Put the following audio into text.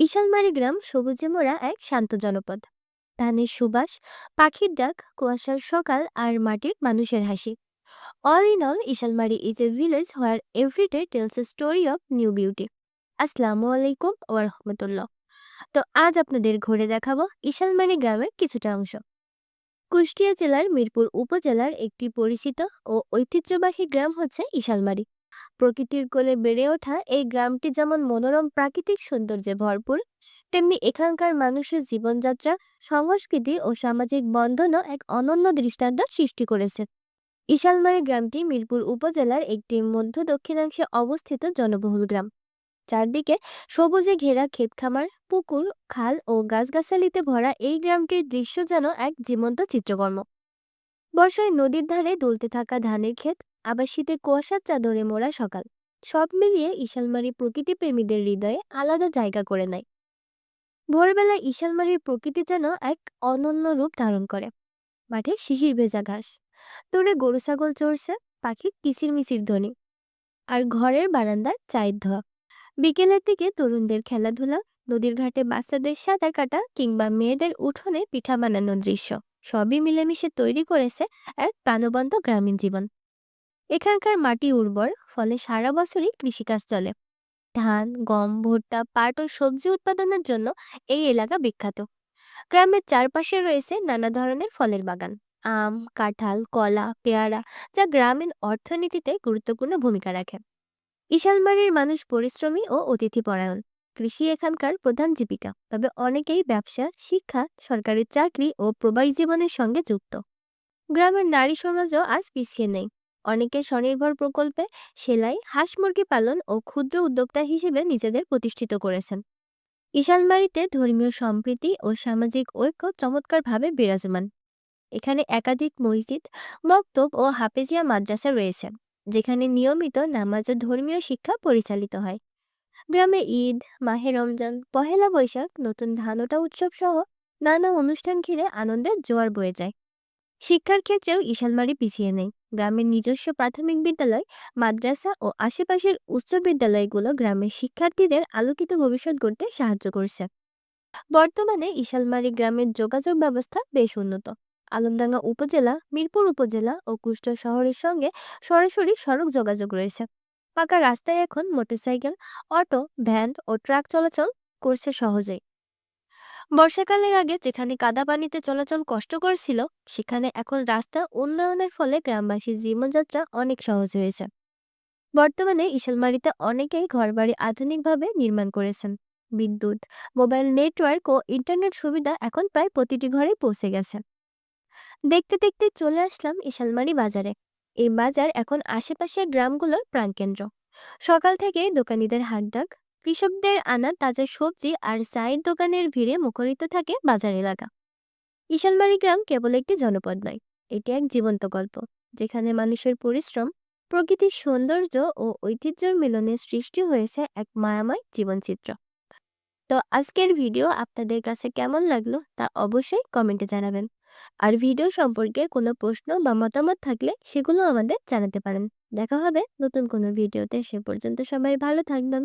ঈশানমারি গ্রাম সবুজে মোড়া এক শান্ত জনপদ। ধানের সুবাস, পাখির ডাক, কুয়াশার সকাল আর মাটির মানুষের হাসি। All in all Ishanmari is a village where everyday tells a story of new beauty আসসালামু আলাইকুম ওয়া রাহমাতুল্লাহ। তো আজ আপনাদের ঘুরে দেখাবো ঈশানমারি গ্রামের কিছুটা অংশ। কুষ্টিয়া জেলার মিরপুর উপজেলার একটি পরিচিত ও ঐতিহ্যবাহী গ্রাম হচ্ছে ঈশালমারি প্রকৃতির কোলে বেড়ে ওঠা এই গ্রামটি যেমন মনোরম প্রাকৃতিক সৌন্দর্যে ভরপুর, তেমনি এখানকার মানুষের জীবনযাত্রা, সংস্কৃতি ও সামাজিক বন্ধনও এক অনন্য দৃষ্টান্ত সৃষ্টি করেছে। ঈশালমারি গ্রামটি মিরপুর উপজেলার একটি মধ্য দক্ষিণাংশে অবস্থিত জনবহুল গ্রাম। চারদিকে সবুজে ঘেরা ক্ষেতখামার পুকুর, খাল ও গাছগাছালিতে ভরা এই গ্রামটির দৃশ্য যেন এক জীবন্ত চিত্রকর্ম। বর্ষায় নদীর ধারে দুলতে থাকা ধানের ক্ষেত আবার শীতে কুয়াশার চাদরে মোড়া সকাল। সব মিলিয়ে ঈশালমারি প্রকৃতিপ্রেমীদের হৃদয়ে আলাদা জায়গা করে নেয়। ভোরবেলা ঈশালমারির প্রকৃতি যেন এক অনন্য রূপ ধারণ করে। মাঠে শিশির ভেজা ঘাস। দূরে গরু ছাগল চড়ছে, পাখির কিচিরমিচির ধ্বনি। আর ঘরের বারান্দার চায়ের ধোয়া। বিকেলের দিকে তরুণদের খেলাধুলা, নদীর ঘাটে বাচ্চাদের সাঁতার কাটা কিংবা মেয়েদের উঠোনে পিঠা বানানোর দৃশ্য, সবই মিলেমিশে তৈরি করেছে এক প্রাণবন্ত গ্রামীণ জীবন। এখানকার মাটি উর্বর, ফলে সারা বছরই কৃষিকাজ চলে। ধান, গম, ভুট্টা, পাট ও সবজি উৎপাদনের জন্য এই এলাকা বিখ্যাত। গ্রামের চারপাশে রয়েছে নানা ধরনের ফলের বাগান। আম, কাঁঠাল, কলা, পেয়ারা, যা গ্রামীণ অর্থনীতিতে গুরুত্বপূর্ণ ভূমিকা রাখে। ঈশালমারির মানুষ পরিশ্রমী ও অতিথিপরায়ণ। কৃষি এখানকার প্রধান জীবিকা, তবে অনেকেই ব্যবসা, শিক্ষা, সরকারি চাকরি ও প্রবাসী জীবনের সঙ্গে যুক্ত। গ্রামের নারী সমাজও আজ পিছিয়ে নেই। অনেকে স্বনির্ভর প্রকল্পে সেলাই, হাঁস মুরগি পালন ও ক্ষুদ্র উদ্যোক্তা হিসেবে নিজেদের প্রতিষ্ঠিত করেছেন। ঈশালমারিতে ধর্মীয় সম্প্রীতি ও সামাজিক ঐক্য চমৎকারভাবে বিরাজমান। এখানে একাধিক মসজিদ, মক্তব ও হাফেজিয়া মাদ্রাসা রয়েছে, যেখানে নিয়মিত নামাজ ও ধর্মীয় শিক্ষা পরিচালিত হয়। গ্রামে ঈদ, মাহে রমজান, পহেলা বৈশাখ, নতুন ধানোটা উৎসব সহ নানা অনুষ্ঠান ঘিরে আনন্দের জোয়ার বয়ে যায়। শিক্ষার ক্ষেত্রেও ঈশালমারি পিছিয়ে নেই। গ্রামের নিজস্ব প্রাথমিক বিদ্যালয়, মাদ্রাসা ও আশেপাশের উচ্চ বিদ্যালয়গুলো গ্রামের শিক্ষার্থীদের আলোকিত ভবিষ্যৎ গড়তে সাহায্য করছে। বর্তমানে ঈশালমারি গ্রামের যোগাযোগ ব্যবস্থা বেশ উন্নত। আলমডাঙ্গা উপজেলা, মিরপুর উপজেলা ও কুষ্টিয়া শহরের সঙ্গে সরাসরি সড়ক যোগাযোগ রয়েছে। পাকা রাস্তায় এখন মোটরসাইকেল, অটো, ভ্যান ও ট্রাক চলাচল করছে সহজেই। বর্ষাকালের আগে যেখানে কাদা পানিতে চলাচল কষ্টকর ছিল, সেখানে এখন রাস্তা উন্নয়নের ফলে গ্রামবাসীর জীবনযাত্রা অনেক সহজ হয়েছে। বর্তমানে ইশালমারিতে অনেকেই ঘরবাড়ি আধুনিকভাবে নির্মাণ করেছেন। বিদ্যুৎ, মোবাইল নেটওয়ার্ক ও ইন্টারনেট সুবিধা এখন প্রায় প্রতিটি ঘরে পৌঁছে গেছে। দেখতে দেখতে চলে আসলাম ইশালমারি বাজারে। এই বাজার এখন আশেপাশে গ্রামগুলোর প্রাণকেন্দ্র। সকাল থেকে দোকানীদের হাঁকডাক কৃষকদের আনা তাজা সবজি আর চায়ের দোকানের ভিড়ে মুখরিত থাকে বাজার এলাকা। ঈশালমারি গ্রাম কেবল একটি জনপদ নয়, এটি এক জীবন্ত গল্প, যেখানে মানুষের পরিশ্রম, প্রকৃতির সৌন্দর্য ও ঐতিহ্যের মিলনে সৃষ্টি হয়েছে এক মায়াময় জীবনচিত্র। তো আজকের ভিডিও আপনাদের কাছে কেমন লাগল তা অবশ্যই কমেন্টে জানাবেন। আর ভিডিও সম্পর্কে কোনো প্রশ্ন বা মতামত থাকলে সেগুলো আমাদের জানাতে পারেন। দেখা হবে নতুন কোনো ভিডিওতে, সে পর্যন্ত সবাই ভালো থাকবেন।